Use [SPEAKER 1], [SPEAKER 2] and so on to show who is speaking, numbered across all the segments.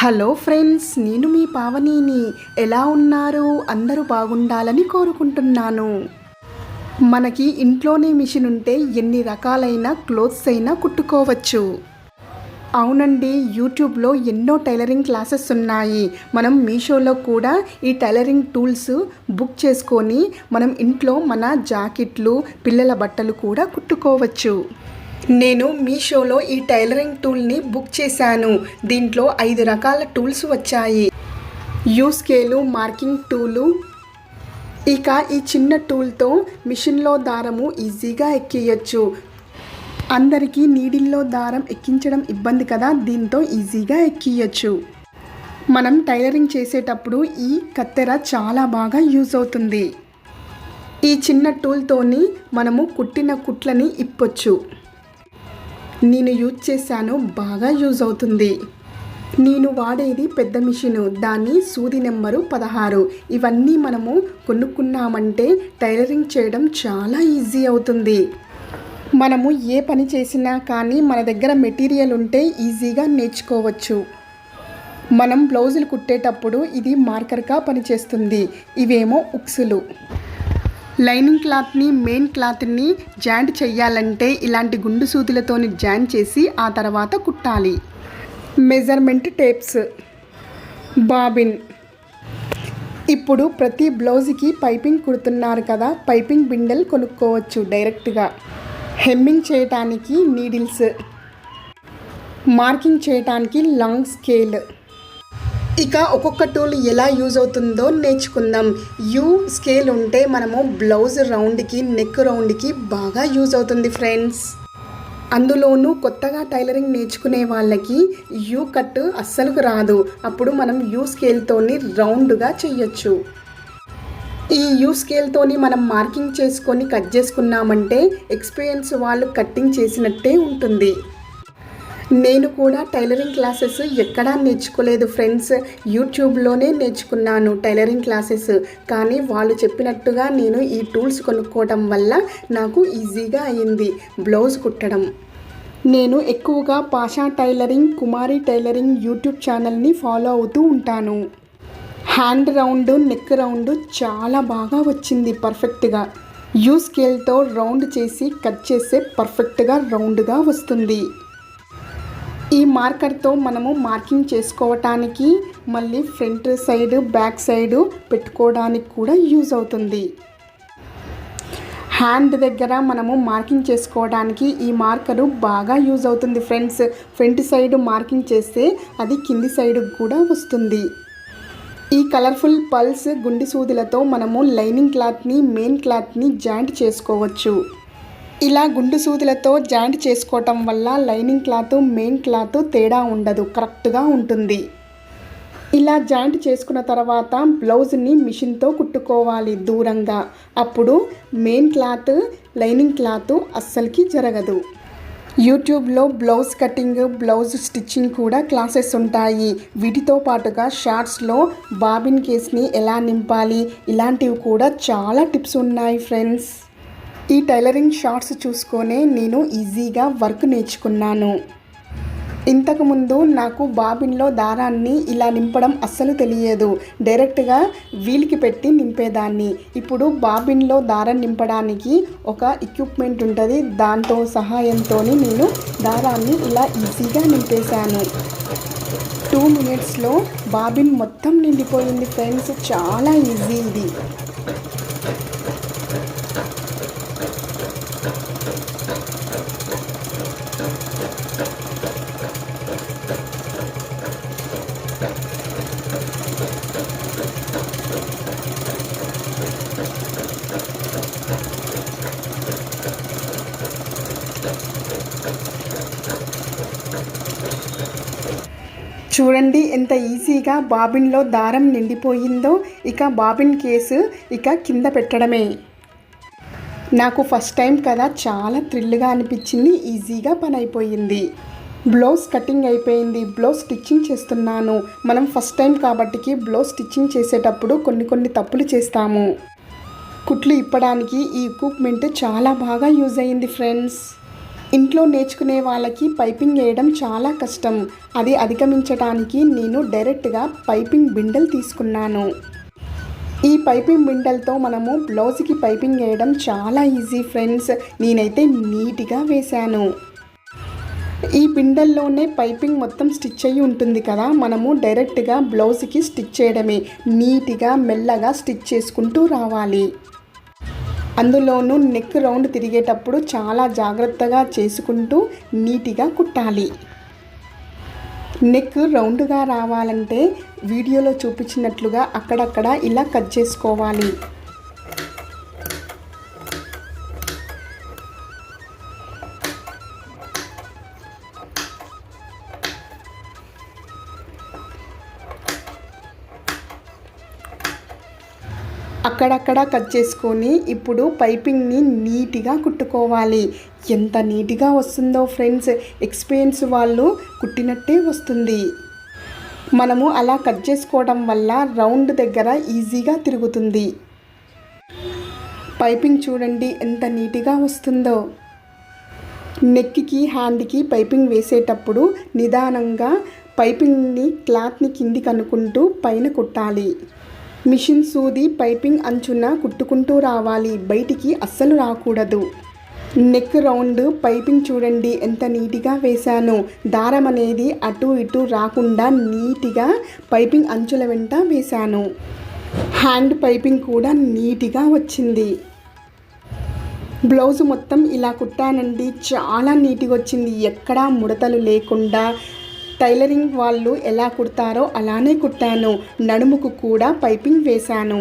[SPEAKER 1] Hello friends నేను మీ పావనిని. ఎలా ఉన్నారు? అందరూ బాగుండాలని కోరుకుంటున్నాను. మనకి ఇంట్లోనే మిషన్ ఉంటే ఎన్ని రకాలైన క్లోత్స్ అయినా కుట్టుకోవచ్చు. అవునండి యూట్యూబ్లో ఎన్నో టైలరింగ్ క్లాసెస్ ఉన్నాయి. మనం మీషోలో కూడా ఈ టైలరింగ్ టూల్స్ బుక్ చేసుకొని మనం ఇంట్లో మన జాకెట్లు పిల్లల బట్టలు కూడా కుట్టుకోవచ్చు. నేను మీషోలో ఈ టైలరింగ్ టూల్ని బుక్ చేశాను. దీంట్లో ఐదు రకాల టూల్స్ వచ్చాయి. U scale marking tool. ఇక ఈ చిన్న టూల్తో మిషన్లో దారము ఈజీగా ఎక్కియచ్చు. అందరికీ నీడిల్లో దారం ఎక్కించడం ఇబ్బంది కదా దీంతో ఈజీగా ఎక్కియచ్చు. మనం టైలరింగ్ చేసేటప్పుడు ఈ కత్తెర చాలా బాగా యూజ్ అవుతుంది. ఈ చిన్న టూల్తోని మనము కుట్టిన కుట్లని ఇప్పొచ్చు. నేను యూజ్ చేశాను బాగా యూజ్ అవుతుంది. నేను వాడేది పెద్ద మిషను దాని సూది నెంబరు పదహారు. ఇవన్నీ మనము కొనుక్కున్నామంటే టైలరింగ్ చేయడం చాలా ఈజీ అవుతుంది. మనము ఏ పని చేసినా కానీ మన దగ్గర మెటీరియల్ ఉంటే ఈజీగా నేర్చుకోవచ్చు. మనం బ్లౌజులు కుట్టేటప్పుడు ఇది మార్కర్గా పనిచేస్తుంది. ఇవేమో ఉక్సులు. లైనింగ్ క్లాత్ని మెయిన్ క్లాత్ని జాయింట్ చేయాలంటే ఇలాంటి గుండు సూదులతోని జాయింట్ చేసి ఆ తర్వాత కుట్టాలి. Measurement tapes. బాబిన్. ఇప్పుడు ప్రతి బ్లౌజ్కి పైపింగ్ కుడుతున్నారు కదా పైపింగ్ బిండెల్ కొనుక్కోవచ్చు డైరెక్ట్గా. హెమ్మింగ్ చేయటానికి నీడిల్స్. మార్కింగ్ చేయటానికి లాంగ్ స్కేల్. ఇక ఒక్కొక్క టూల్ ఎలా యూజ్ అవుతుందో నేర్చుకుందాం. యూ స్కేల్ ఉంటే మనము బ్లౌజ్ రౌండ్కి నెక్ రౌండ్కి బాగా యూజ్ అవుతుంది ఫ్రెండ్స్. అందులోనూ కొత్తగా టైలరింగ్ నేర్చుకునే వాళ్ళకి యూ కట్ అస్సలు రాదు. అప్పుడు మనం యూ స్కేల్తోని రౌండ్గా చెయ్యొచ్చు. ఈ యూ స్కేల్తోని మనం మార్కింగ్ చేసుకొని కట్ చేసుకున్నామంటే ఎక్స్పీరియన్స్ వాళ్ళు కట్టింగ్ చేసినట్టే ఉంటుంది. నేను కూడా టైలరింగ్ క్లాసెస్ ఎక్కడా నేర్చుకోలేదు ఫ్రెండ్స్. యూట్యూబ్లోనే నేర్చుకున్నాను టైలరింగ్ క్లాసెస్. కానీ వాళ్ళు చెప్పినట్టుగా నేను ఈ టూల్స్ కొనుక్కోవడం వల్ల నాకు ఈజీగా అయింది బ్లౌజ్ కుట్టడం. నేను ఎక్కువగా Pasha tailoring Kumari tailoring YouTube ఛానల్ని ఫాలో అవుతూ ఉంటాను. హ్యాండ్ రౌండ్ నెక్ రౌండ్ చాలా బాగా వచ్చింది పర్ఫెక్ట్గా. యూ స్కేల్తో రౌండ్ చేసి కట్ చేస్తే పర్ఫెక్ట్గా రౌండ్గా వస్తుంది. ఈ మార్కర్తో మనము మార్కింగ్ చేసుకోవటానికి మళ్ళీ ఫ్రంట్ సైడ్ బ్యాక్ సైడ్ పెట్టుకోవడానికి కూడా యూజ్ అవుతుంది. హ్యాండ్ దగ్గర మనము మార్కింగ్ చేసుకోవడానికి ఈ మార్కరు బాగా యూజ్ అవుతుంది ఫ్రెండ్స్. ఫ్రంట్ సైడ్ మార్కింగ్ చేస్తే అది కింది సైడ్ కూడా వస్తుంది. ఈ కలర్ఫుల్ పల్స్ గుండి సూదులతో మనము లైనింగ్ క్లాత్ని మెయిన్ క్లాత్ని జాయింట్ చేసుకోవచ్చు. ఇలా గుండు సూదులతో జాయింట్ చేసుకోవటం వల్ల లైనింగ్ క్లాత్ మెయిన్ క్లాత్ తేడా ఉండదు కరెక్ట్గా ఉంటుంది. ఇలా జాయింట్ చేసుకున్న తర్వాత బ్లౌజ్ని మిషన్తో కుట్టుకోవాలి దూరంగా. అప్పుడు మెయిన్ క్లాత్ లైనింగ్ క్లాత్ అస్సలకి జరగదు. యూట్యూబ్లో బ్లౌజ్ కటింగ్ బ్లౌజ్ స్టిచ్చింగ్ కూడా క్లాసెస్ ఉంటాయి. వీటితో పాటుగా షార్ట్స్లో బాబిన్ కేస్ని ఎలా నింపాలి ఇలాంటివి కూడా చాలా టిప్స్ ఉన్నాయి ఫ్రెండ్స్. ఈ టైలరింగ్ షార్ట్స్ చూసుకొనే నేను ఈజీగా వర్క్ నేర్చుకున్నాను. ఇంతకుముందు నాకు బాబిన్లో దారాన్ని ఇలా నింపడం అస్సలు తెలియదు. డైరెక్ట్గా వీల్కి పెట్టి నింపేదాన్ని. ఇప్పుడు బాబిన్లో దారం నింపడానికి ఒక ఎక్విప్మెంట్ ఉంటుంది. దాంతో సహాయంతో నేను దారాన్ని ఇలా ఈజీగా నింపేశాను. టూ మినిట్స్లో బాబిన్ మొత్తం నిండిపోయింది ఫ్రెండ్స్. చాలా ఈజీ ఇది. చూడండి ఎంత ఈజీగా బాబిన్లో దారం నిండిపోయిందో. ఇక బాబిన్ కేసు ఇక కింద పెట్టడమే. నాకు ఫస్ట్ టైం కదా చాలా థ్రిల్గా అనిపించింది ఈజీగా పని అయిపోయింది బ్లౌజ్ కటింగ్ అయిపోయింది బ్లౌజ్ స్టిచ్చింగ్ చేస్తున్నాను. మనం ఫస్ట్ టైం కాబట్టికి బ్లౌజ్ స్టిచ్చింగ్ చేసేటప్పుడు కొన్ని కొన్ని తప్పులు చేస్తాము. కుట్లు ఇప్పడానికి ఈ ఎక్విప్మెంట్ చాలా బాగా యూజ్ అయ్యింది ఫ్రెండ్స్. ఇంట్లో నేర్చుకునే వాళ్ళకి పైపింగ్ వేయడం చాలా కష్టం. అది అధిగమించడానికి నేను డైరెక్ట్గా పైపింగ్ బిండెల్ తీసుకున్నాను. ఈ పైపింగ్ బిండెల్తో మనము బ్లౌజ్కి పైపింగ్ వేయడం చాలా ఈజీ ఫ్రెండ్స్. నేనైతే నీట్గా వేశాను. ఈ బిండెల్లోనే పైపింగ్ మొత్తం స్టిచ్ అయ్యి ఉంటుంది కదా మనము డైరెక్ట్గా బ్లౌజ్కి స్టిచ్ చేయడమే. నీట్గా మెల్లగా స్టిచ్ చేసుకుంటూ రావాలి. అందులోనూ నెక్ రౌండ్ తిరిగేటప్పుడు చాలా జాగ్రత్తగా చేసుకుంటూ నీట్గా కుట్టాలి. నెక్ రౌండ్గా రావాలంటే వీడియోలో చూపించినట్లుగా అక్కడక్కడ ఇలా కట్ చేసుకోవాలి. అక్కడక్కడ కట్ చేసుకొని ఇప్పుడు పైపింగ్ని నీట్గా కుట్టుకోవాలి. ఎంత నీట్గా వస్తుందో ఫ్రెండ్స్ ఎక్స్పీరియన్స్ వాళ్ళు కుట్టినట్టే వస్తుంది. మనము అలా కట్ చేసుకోవడం వల్ల రౌండ్ దగ్గర ఈజీగా తిరుగుతుంది. పైపింగ్ చూడండి ఎంత నీట్గా వస్తుందో. నెక్కి హ్యాండ్కి పైపింగ్ వేసేటప్పుడు నిదానంగా పైపింగ్ని క్లాత్ని కిందికి అనుకుంటూ పైన కుట్టాలి. మిషన్ సూది పైపింగ్ అంచున కుట్టుకుంటూ రావాలి. బయటికి అస్సలు రాకూడదు. నెక్ రౌండ్ పైపింగ్ చూడండి. ఎంత నీట్గా వేశాను. దారం అనేది అటు ఇటు రాకుండా నీట్గా పైపింగ్ అంచుల వెంట వేశాను. హ్యాండ్ పైపింగ్ కూడా నీట్గా వచ్చింది. బ్లౌజ్ మొత్తం ఇలా కుట్టానండి. చాలా నీట్గా వచ్చింది. ఎక్కడా ముడతలు లేకుండా టైలరింగ్ వాళ్ళు ఎలా కుడతారో అలానే కుట్టాను. నడుముకు కూడా పైపింగ్ వేశాను.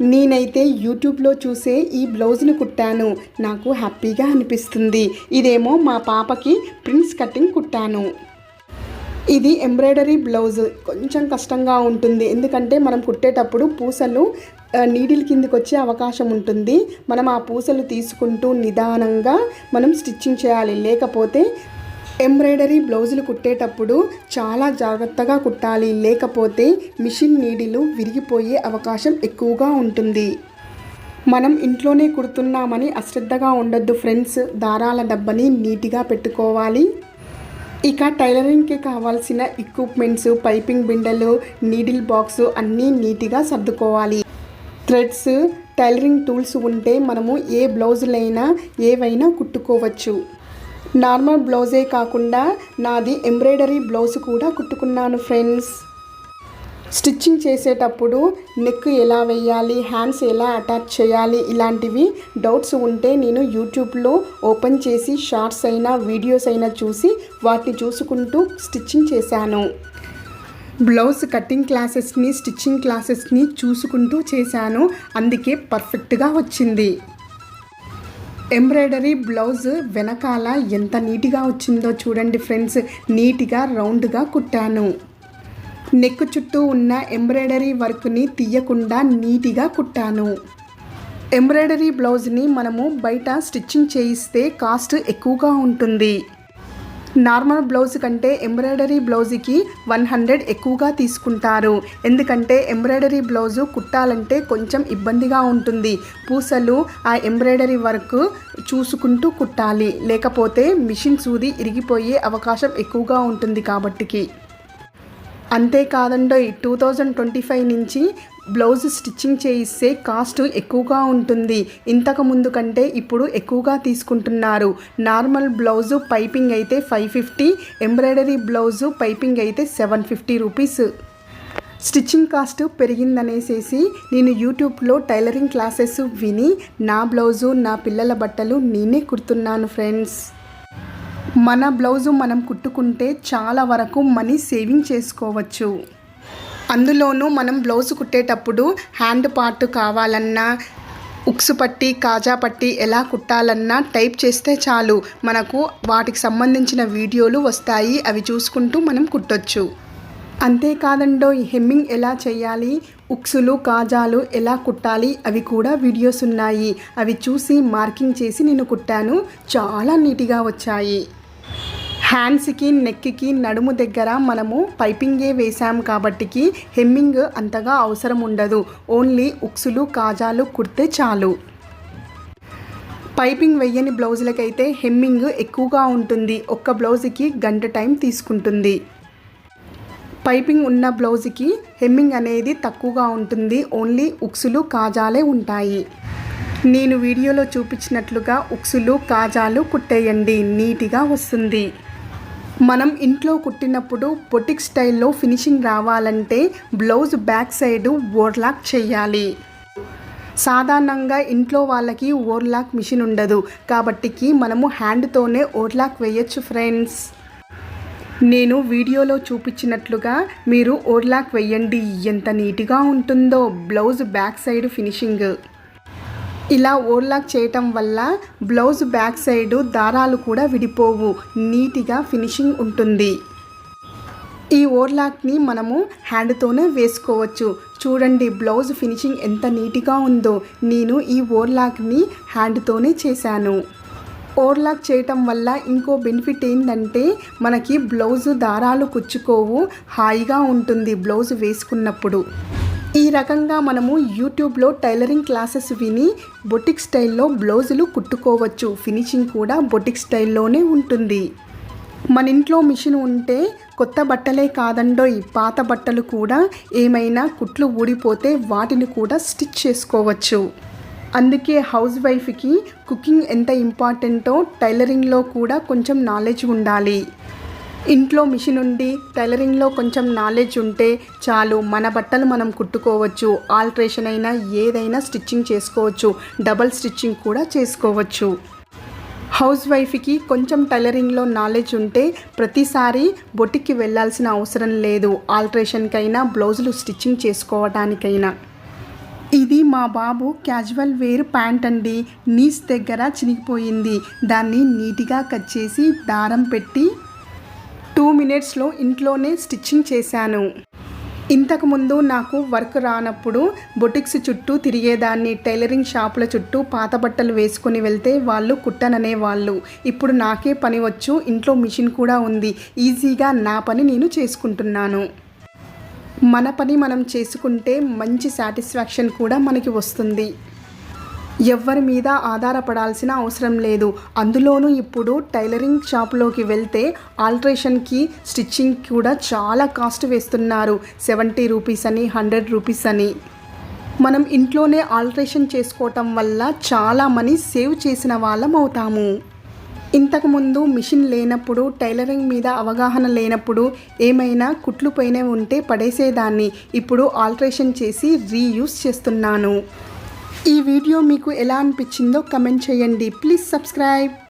[SPEAKER 1] నేనైతే యూట్యూబ్లో చూసే ఈ బ్లౌజ్ను కుట్టాను. నాకు హ్యాపీగా అనిపిస్తుంది. ఇదేమో మా పాపకి ప్రిన్స్ కటింగ్ కుట్టాను. ఇది ఎంబ్రాయిడరీ బ్లౌజ్. కొంచెం కష్టంగా ఉంటుంది. ఎందుకంటే మనం కుట్టేటప్పుడు పూసలు నీడిల్ కిందకి వచ్చే అవకాశం ఉంటుంది. మనం ఆ పూసలు తీసుకుంటూ నిదానంగా మనం స్టిచ్చింగ్ చేయాలి. లేకపోతే ఎంబ్రాయిడరీ బ్లౌజులు కుట్టేటప్పుడు చాలా జాగ్రత్తగా కుట్టాలి. లేకపోతే మిషన్ నీడిలు విరిగిపోయే అవకాశం ఎక్కువగా ఉంటుంది. మనం ఇంట్లోనే కుడుతున్నామని అశ్రద్ధగా ఉండొద్దు ఫ్రెండ్స్. దారాల డబ్బని నీట్గా పెట్టుకోవాలి. ఇక టైలరింగ్కి కావాల్సిన ఎక్విప్మెంట్స్ పైపింగ్ బిండెలు నీడిల్ బాక్స్ అన్నీ నీట్గా సర్దుకోవాలి. థ్రెడ్స్ టైలరింగ్ టూల్స్ ఉంటే మనము ఏ బ్లౌజులైనా ఏవైనా కుట్టుకోవచ్చు. నార్మల్ బ్లౌజే కాకుండా నాది ఎంబ్రాయిడరీ బ్లౌజ్ కూడా కుట్టుకున్నాను ఫ్రెండ్స్. స్టిచ్చింగ్ చేసేటప్పుడు నెక్ ఎలా వేయాలి హ్యాండ్స్ ఎలా అటాచ్ చేయాలి ఇలాంటివి డౌట్స్ ఉంటే నేను యూట్యూబ్లో ఓపెన్ చేసి షార్ట్స్ అయినా వీడియోస్ అయినా చూసి వాటిని చూసుకుంటూ స్టిచ్చింగ్ చేశాను. బ్లౌజ్ కటింగ్ క్లాసెస్ని స్టిచ్చింగ్ క్లాసెస్ని చూసుకుంటూ చేశాను. అందుకే పర్ఫెక్ట్గా వచ్చింది. ఎంబ్రాయిడరీ బ్లౌజ్ వెనకాల ఎంత నీట్గా వచ్చిందో చూడండి ఫ్రెండ్స్. నీట్గా రౌండ్గా కుట్టాను. నెక్ చుట్టూ ఉన్న ఎంబ్రాయిడరీ వర్క్ని తీయకుండా నీట్గా కుట్టాను. ఎంబ్రాయిడరీ బ్లౌజ్ని మనము బయట స్టిచ్చింగ్ చేయిస్తే కాస్ట్ ఎక్కువగా ఉంటుంది. నార్మల్ బ్లౌజ్ కంటే ఎంబ్రాయిడరీ బ్లౌజ్కి వన్ హండ్రెడ్ ఎక్కువగా తీసుకుంటారు. ఎందుకంటే ఎంబ్రాయిడరీ బ్లౌజు కుట్టాలంటే కొంచెం ఇబ్బందిగా ఉంటుంది. పూసలు ఆ ఎంబ్రాయిడరీ వర్క్ చూసుకుంటూ కుట్టాలి. లేకపోతే మిషన్ సూది ఇరిగిపోయే అవకాశం ఎక్కువగా ఉంటుంది కాబట్టికి. అంతేకాదండో టూ థౌజండ్ ట్వంటీ ఫైవ్ నుంచి బ్లౌజ్ స్టిచ్చింగ్ చేయిస్తే కాస్ట్ ఎక్కువగా ఉంటుంది. ఇంతకు ముందు కంటే ఇప్పుడు ఎక్కువగా తీసుకుంటున్నారు. నార్మల్ బ్లౌజు పైపింగ్ అయితే five fifty embroidery blouse piping అయితే seven fifty rupees. Stitching cost పెరిగిందనేసేసి నేను యూట్యూబ్లో టైలరింగ్ క్లాసెస్ విని నా బ్లౌజు నా పిల్లల బట్టలు నేనే కుడుతున్నాను ఫ్రెండ్స్. మన బ్లౌజు మనం కుట్టుకుంటే చాలా వరకు మనీ సేవింగ్ చేసుకోవచ్చు. అందులోనూ మనం బ్లౌజ్ కుట్టేటప్పుడు హ్యాండ్ పార్ట్ కావాలన్నా ఉక్సు పట్టి కాజా పట్టి ఎలా కుట్టాలన్నా టైప్ చేస్తే చాలు. మనకు వాటికి సంబంధించిన వీడియోలు వస్తాయి. అవి చూసుకుంటూ మనం కుట్టొచ్చు. అంతేకాదండో హెమ్మింగ్ ఎలా చేయాలి? ఉక్సులు కాజాలు ఎలా కుట్టాలి? అవి కూడా వీడియోస్ ఉన్నాయి. అవి చూసి మార్కింగ్ చేసి నేను కుట్టాను. చాలా నీట్గా వచ్చాయి. హ్యాండ్స్కి నెక్కి నడుము దగ్గర మనము పైపింగే వేసాం కాబట్టికి హెమ్మింగ్ అంతగా అవసరం ఉండదు. ఓన్లీ ఉక్సులు కాజాలు కుడితే చాలు. పైపింగ్ వెయ్యని బ్లౌజులకైతే హెమ్మింగ్ ఎక్కువగా ఉంటుంది. ఒక్క బ్లౌజ్కి గంట టైం తీసుకుంటుంది. పైపింగ్ ఉన్న బ్లౌజ్కి హెమ్మింగ్ అనేది తక్కువగా ఉంటుంది. ఓన్లీ ఉక్సులు కాజాలే ఉంటాయి. నేను వీడియోలో చూపించినట్లుగా ఉక్సులు కాజాలు కుట్టేయండి. నీట్గా వస్తుంది. మనం ఇంట్లో కుట్టినప్పుడు బొటిక్ స్టైల్లో ఫినిషింగ్ రావాలంటే బ్లౌజ్ బ్యాక్ సైడ్ ఓవర్లాక్ చేయాలి. సాధారణంగా ఇంట్లో వాళ్ళకి ఓవర్లాక్ మిషన్ ఉండదు. కాబట్టికి మనము హ్యాండ్తోనే ఓవర్లాక్ వేయచ్చు ఫ్రెండ్స్. నేను వీడియోలో చూపించినట్లుగా మీరు ఓవర్లాక్ వేయండి. ఎంత నీట్గా ఉంటుందో బ్లౌజ్ బ్యాక్ సైడ్ ఫినిషింగ్. ఇలా ఓవర్లాక్ చేయటం వల్ల బ్లౌజ్ బ్యాక్ సైడ్ దారాలు కూడా విడిపోవు. నీట్గా ఫినిషింగ్ ఉంటుంది. ఈ ఓవర్లాక్ని మనము హ్యాండ్తోనే వేసుకోవచ్చు. చూడండి బ్లౌజ్ ఫినిషింగ్ ఎంత నీట్గా ఉందో. నేను ఈ ఓవర్లాక్ని హ్యాండ్తోనే చేశాను. ఓవర్లాక్ చేయటం వల్ల ఇంకో బెనిఫిట్ ఏంటంటే మనకి బ్లౌజ్ దారాలు కుచ్చుకోవు. హాయిగా ఉంటుంది బ్లౌజ్ వేసుకున్నప్పుడు. ఈ రకంగా మనము యూట్యూబ్లో టైలరింగ్ క్లాసెస్ విని బొటిక్ స్టైల్లో బ్లౌజులు కుట్టుకోవచ్చు. ఫినిషింగ్ కూడా బొటిక్ స్టైల్లోనే ఉంటుంది. మన ఇంట్లో మిషన్ ఉంటే కొత్త బట్టలే కాదండోయ్ పాత బట్టలు కూడా ఏమైనా కుట్లు ఊడిపోతే వాటిని కూడా స్టిచ్ చేసుకోవచ్చు. అందుకే హౌస్ వైఫ్కి కుకింగ్ ఎంత ఇంపార్టెంటో టైలరింగ్లో కూడా కొంచెం నాలెడ్జ్ ఉండాలి. ఇంట్లో మిషన్ ఉండి టైలరింగ్లో కొంచెం నాలెడ్జ్ ఉంటే చాలు మన బట్టలు మనం కుట్టుకోవచ్చు. ఆల్ట్రేషన్ అయినా ఏదైనా స్టిచ్చింగ్ చేసుకోవచ్చు. డబల్ స్టిచ్చింగ్ కూడా చేసుకోవచ్చు. హౌస్ వైఫ్కి కొంచెం టైలరింగ్లో నాలెడ్జ్ ఉంటే ప్రతిసారి బొటిక్కి వెళ్ళాల్సిన అవసరం లేదు. ఆల్ట్రేషన్కైనా బ్లౌజులు స్టిచ్చింగ్ చేసుకోవడానికైనా ఇది మా బాబు క్యాజువల్ వేర్ ప్యాంట్ అండి. నీస్ దగ్గర చినిగిపోయింది. దాన్ని నీట్గా కట్ చేసి దారం పెట్టి టూ మినిట్స్లో ఇంట్లోనే స్టిచ్చింగ్ చేశాను. ఇంతకుముందు నాకు వర్క్ రానప్పుడు బొటిక్స్ చుట్టూ తిరిగేదాన్ని టైలరింగ్ షాపుల చుట్టూ పాత బట్టలు వేసుకుని వెళ్తే వాళ్ళు కుట్టననే వాళ్ళు ఇప్పుడు నాకే పని వచ్చు ఇంట్లో మిషన్ కూడా ఉంది. ఈజీగా నా పని నేను చేసుకుంటున్నాను. మన పని మనం చేసుకుంటే మంచి సాటిస్ఫాక్షన్ కూడా మనకి వస్తుంది. ఎవ్వరి మీద ఆధారపడాల్సిన అవసరం లేదు. అందులోనూ ఇప్పుడు టైలరింగ్ షాప్లోకి వెళ్తే ఆల్ట్రేషన్కి స్టిచ్చింగ్ కూడా చాలా కాస్ట్ వేస్తున్నారు. సెవెంటీ రూపీస్ అని హండ్రెడ్ రూపీస్ అని. మనం ఇంట్లోనే ఆల్ట్రేషన్ చేసుకోవటం వల్ల చాలా మనీ సేవ్ చేసిన వాళ్ళం అవుతాము. ఇంతకుముందు మిషన్ లేనప్పుడు టైలరింగ్ మీద అవగాహన లేనప్పుడు ఏమైనా కుట్లు పైన ఉంటే పడేసేదాన్ని. ఇప్పుడు ఆల్ట్రేషన్ చేసి రీయూస్ చేస్తున్నాను. ఈ వీడియో మీకు ఎలా అనిపించిందో కమెంట్ చేయండి. Please subscribe.